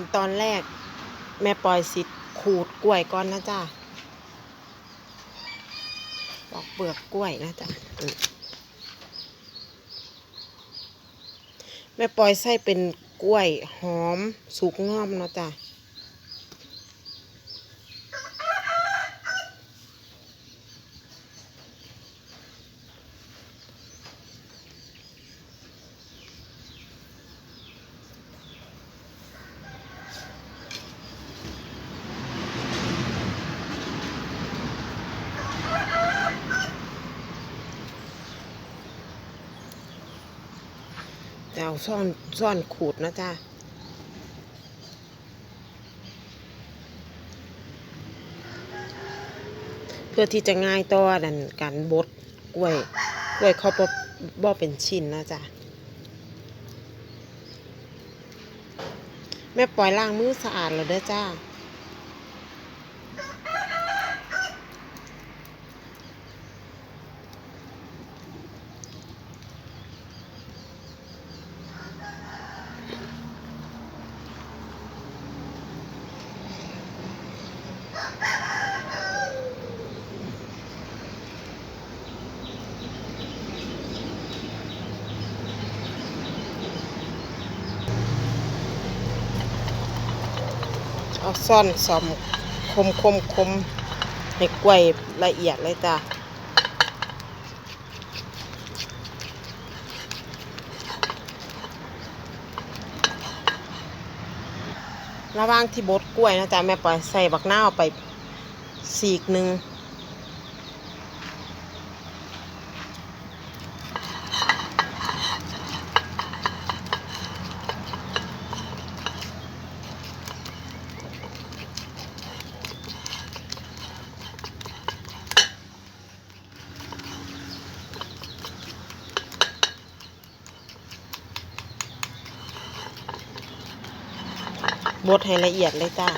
ันตอนแรก แม่ปล่อยสิขูดกล้วยก่อนนะจ้าปอกเปลือกกล้วยนะจ้ะแม่ปล่อยใส่เป็นกล้วยหอมสุกงอมเนาะจ้ะ จะเอาซ่อนซ่อนขูดนะจ๊ะเพื่อที่จะง่ายต่อดันการบดกล้วย กล้วยเขาบ่บ่เป็นชิ้นนะจ๊ะแม่ปล่อยล้างมือสะอาดแล้วเด้อจ้า เอา ซ่อนสอมคมคมคมให้กล้วยละเอียดเลยจ้ะระหว่างที่บดกล้วยนะจ๊ะแม่ปล่อยใส่บักหน้าไปสีกหนึ่ง บดให้ละเอียดเลยจ้า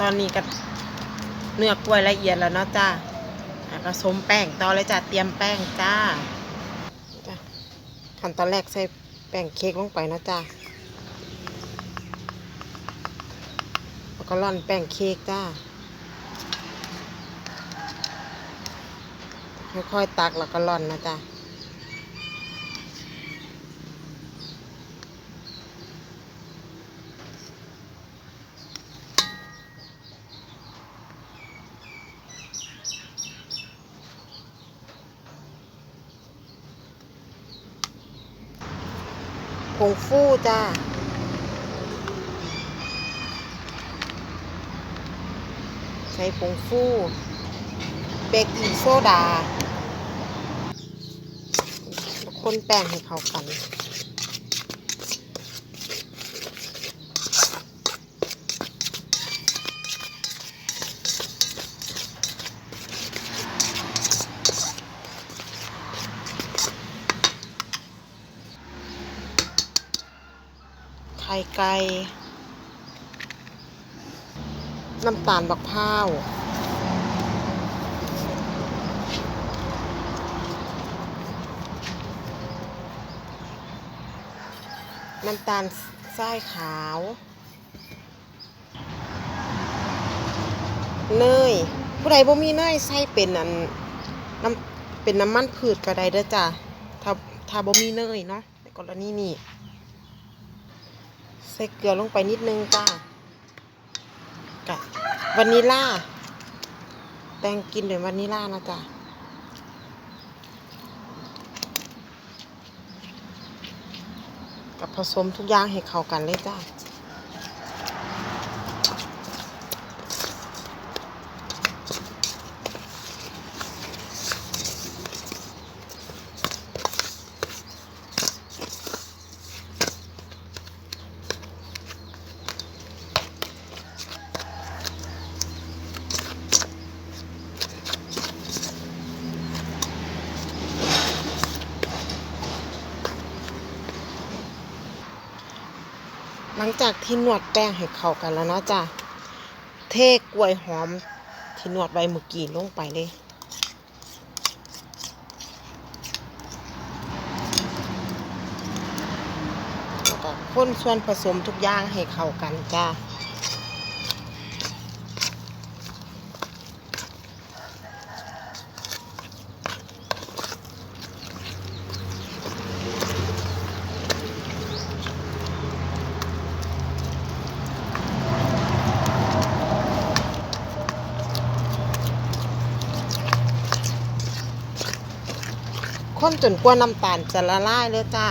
ตอนนี้ก็เนื้อกล้วยละเอียดแล้วเนาะจ้าอะก็สมแป้งต่อเลยจ้าเตรียมแป้งจ้าจ้ะขั้นตอนแรกใส่แป้งเค้กลงไปเนาะจ้าแล้วก็ร่อนแป้งเค้กจ้า ค่อยๆตักแล้วก็ร่อนนะจ๊ะผงฟูจ้าใช้ผงฟู เบกกิ้งโซดา คนแป้งให้เข้ากันไข่ไก่ น้ำตาลบักพร้าว น้ำตาลทรายขาว เนย ผู้ใดบ่มีเนยใส่เป็นอันน้ำเป็นน้ำมันพืชก็ได้เด้อจ้ะถ้าถ้าบ่มีเนยเนาะในกรณีนี้ใส่เกลือลงไปนิดนึงจ้ากะวานิลลาแป้งกินด้วยวานิลลานะจ๊ะ กับผสมทุกอย่างให้เข้ากันเลยจ้า ลังจากที่นวดแป้งให้เข้ากันแล้วนะจ้ะ เทกล้วยหอมที่นวดใบมือกีลงไปเลย แล้วก็คนส่วนผสมทุกอย่างให้เข้ากันจ้า ข้นจนกว่าน้ำตาลจะละลายเลยจ้า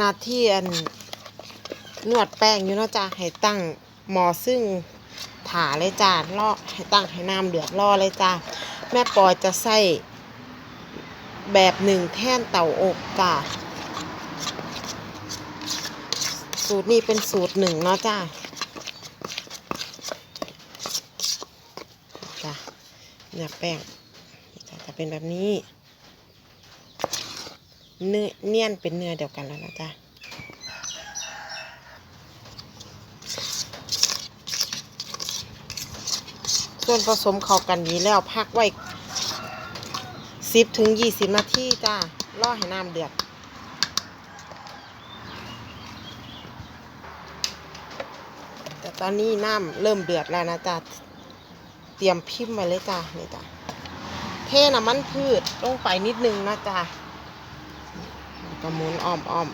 ณะที่อันนวดแป้งอยู่เนาะจ้าให้ตั้งหมอซึ่งถาเลยจ้าล่อให้ตั้งให้น้ำเดือดรอเลยจ้าแม่ปอยจะใส่แบบหนึ่งแท่นเต่าอบจ้าสูตรนี้เป็นสูตรหนึ่งเนาะจ้าจ้าเนื้อแป้งจะเป็นแบบนี้ เนื้อเนียนเป็นเนื้อเดียวกันแล้วนะจ๊ะส่วนผสมเข้ากันนี้แล้วพักไว้สิบถึงยี่สิบนาทีจ้าล่อให้น้ำเดือดแต่ตอนนี้น้ำเริ่มเดือดแล้วนะจ๊ะเตรียมพิมพ์ไว้เลยจ้านี่จ้ะเทน้ำมันพืชลงไปนิดนึงนะจ๊ะ ก็หมุนอ้อมอ้อม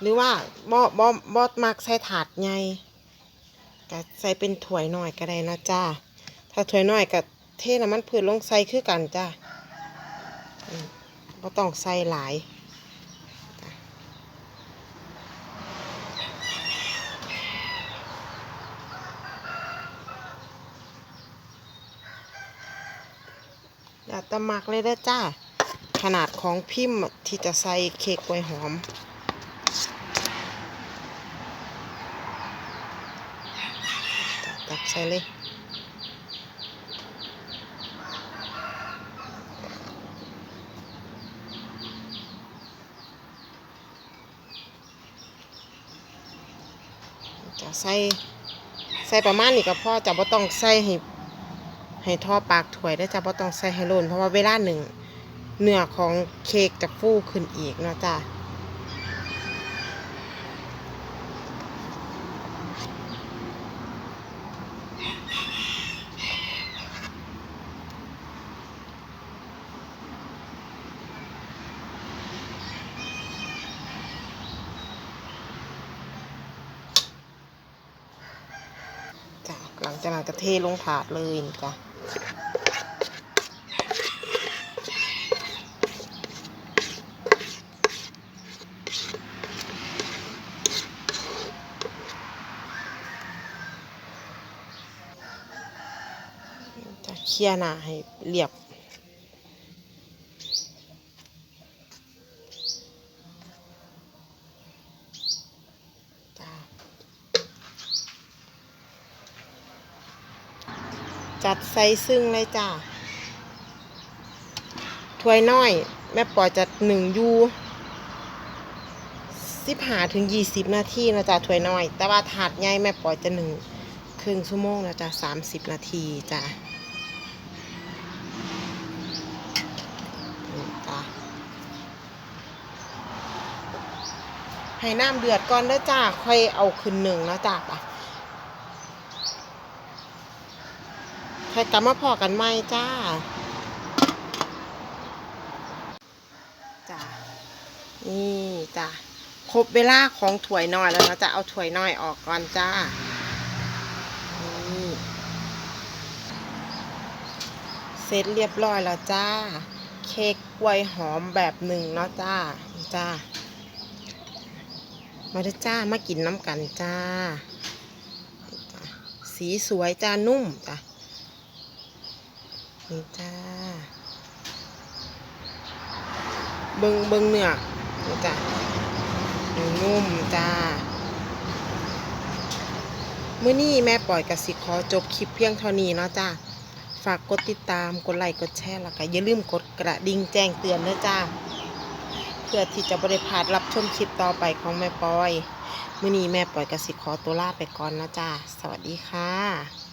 หรือว่าบ่บ่บ่มักใส่ถาดใหญ่ก็ใส่เป็นถ้วยหน่อยก็ได้นะจ้า ถ้าถ้วยน้อยก็เทน้ำมันพืชลงใส่คือกันจ้าอืมบ่ต้องใส่หลาย แล้วแตมักเลยเด้อจ้า ขนาดของพิมพ์ที่จะใส่เค้กกล้วยหอม ตักใส่เลยจะใส่ใส่ประมาณนี้ก็พอจะบ่ต้องใส่ให้ ให้ท่อปากถ้วยได้จ้ะเพราะต้องใส่ให้ล้นเพราะว่าเวลาหนึ่งเนื้อของเค้กจะฟูขึ้นอีกเนาะจ้ะจ้ะหลังจากนั้นก็เทลงถาดเลยจ้ะ เคลียร์หน้าให้เรียบจัดใส่ซึ่งเลยจ้าถ้วยน้อย แม่ปอยจัดหนึ่งยูสิบหาถึงยี่สิบนาทีนะจ๊ะถ้วยน้อย แต่ว่าถาดใหญ่แม่ปอยจะหนึ่งครึ่งชั่วโมงนะจ๊ะสามสิบนาทีจ้ะ นี่จ้ะ ให้น้ำเดือดก่อนเด้อจ้า ค่อยเอาขึ้นหนึ่งนะจ้าปะค่อยกลับมาพอกันใหม่จ้า จ้า นี่จ้า ครบเวลาของถ้วยน้อยแล้วนะจะเอาถ้วยน้อยออกก่อนจ้าเสร็จเรียบร้อยแล้วจ้า เค้กกล้วยหอมแบบหนึ่งเนาะจ้าจ้า มาด้จ้ามากินน้ำกันจ้า สีสวยจ้านุ่มจ้านี่จ้า เบิงเบิงเนื้อนี่จ้านุ่มจ้ามื้อนี้แม่ปล่อยกสิขอจบคลิปเพียงเท่านี้เนาะจ้าฝากกดติดตาม กดไลค์ กดแชร์ แล้วก็อย่าลืมกดกระดิ่งแจ้งเตือนด้วยจ้า เพื่อที่จะบริพาดรับชมคลิปต่อไปของแม่ปอย มื่อนี้แม่ปอยกสิขอตัวลาไปก่อนนะจ้าสวัสดีค่ะ